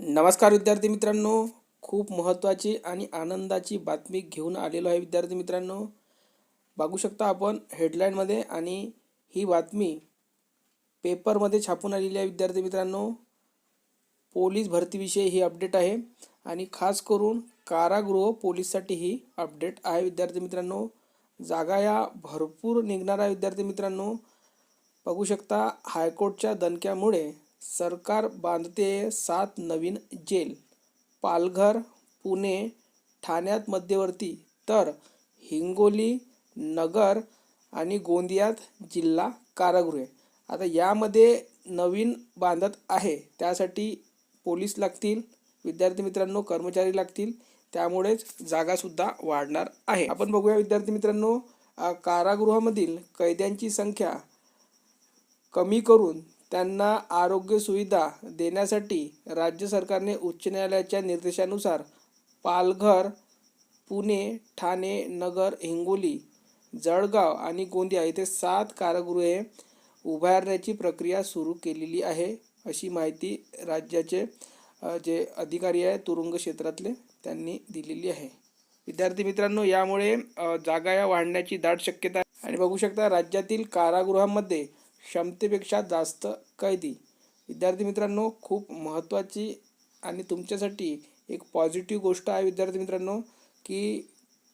नमस्कार विद्यार्थी मित्रांनो. खूप महत्त्वाची आणि आनंदाची बातमी घेऊन आलेलो आहे विद्यार्थी मित्रांनो. बघू शकता आपण हेडलाईनमध्ये आणि ही बातमी पेपरमध्ये छापून आलेली आहे विद्यार्थी मित्रांनो. पोलीस भरतीविषयी ही अपडेट आहे आणि खास करून कारागृह पोलीससाठी ही अपडेट आहे विद्यार्थी मित्रांनो. जागा या भरपूर निघणार आहे विद्यार्थी मित्रांनो. बघू शकता हायकोर्टच्या दणक्यामुळे सरकार बांधते सात नवीन जेल पालघर पुणे ठाण्यात मध्यवर्ती तर हिंगोली नगर आणि गोंदियात जिल्हा कारागृहे. आता यामध्ये नवीन बांधत आहे त्यासाठी पोलीस लागतील विद्यार्थी मित्रांनो कर्मचारी लागतील त्यामुळेच जागासुद्धा वाढणार आहे. आपण बघूया विद्यार्थी मित्रांनो कारागृहामधील कैद्यांची संख्या कमी करून त्यांना आरोग्य सुविधा देण्यासाठी राज्य सरकारने उच्च न्यायालयाच्या निर्देशानुसार पालघर पुणे ठाणे नगर हिंगोली जळगाव आणि गोंदिया येथे सात कारागृहे उभारण्याची प्रक्रिया सुरू केलेली आहे अशी माहिती राज्याचे जे अधिकारी आहे तुरुंग क्षेत्रातले त्यांनी दिलेली आहे. विद्यार्थी मित्रांनो यामुळे जागा या वाढण्याची दाट शक्यता आणि बघू शकता राज्यातील कारागृहामध्ये क्षमतेपेक्षा जास्त कैदी. विद्यार्थी मित्रांनो खूप महत्त्वाची आणि तुमच्यासाठी एक पॉझिटिव्ह गोष्ट आहे विद्यार्थी मित्रांनो की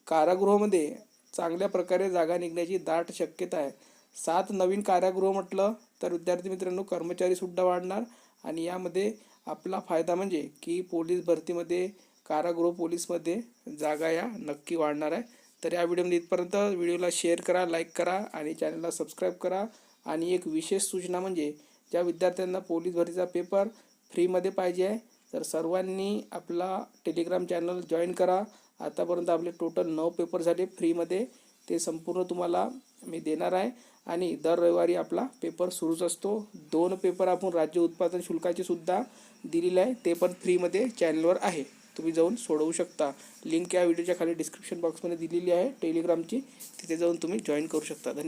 कारागृहामध्ये चांगल्या प्रकारे जागा निघण्याची दाट शक्यता आहे. सात नवीन कारागृह म्हटलं तर विद्यार्थी मित्रांनो कर्मचारीसुद्धा वाढणार आणि यामध्ये आपला फायदा म्हणजे की पोलीस भरतीमध्ये कारागृह पोलीसमध्ये जागा या नक्की वाढणार आहे. तर या व्हिडिओमध्ये इथपर्यंत. व्हिडिओला शेअर करा लाईक करा आणि चॅनलला सबस्क्राईब करा. आणि एक विशेष सूचना म्हणजे ज्या विद्यार्थ्यांना पोलीस भरतीचा पेपर फ्रीमध्ये पाहिजे आहे तर सर्वांनी आपला टेलिग्राम चॅनल जॉईन करा. आतापर्यंत आपले टोटल नऊ पेपर झाले फ्रीमध्ये. ते संपूर्ण तुम्हाला मी देणार आहे. आणि दर रविवारी आपला पेपर सुरूच असतो. दोन पेपर आपण राज्य उत्पादन शुल्काचे सुद्धा दिलेले आहे. ते पण फ्रीमध्ये चॅनलवर आहे. तुम्ही जाऊन सोडवू शकता. लिंक या व्हिडिओच्या खाली डिस्क्रिप्शन बॉक्समध्ये दिलेली आहे. टेलिग्रामची. तिथे जाऊन तुम्ही जॉईन करू शकता. धन्यवाद.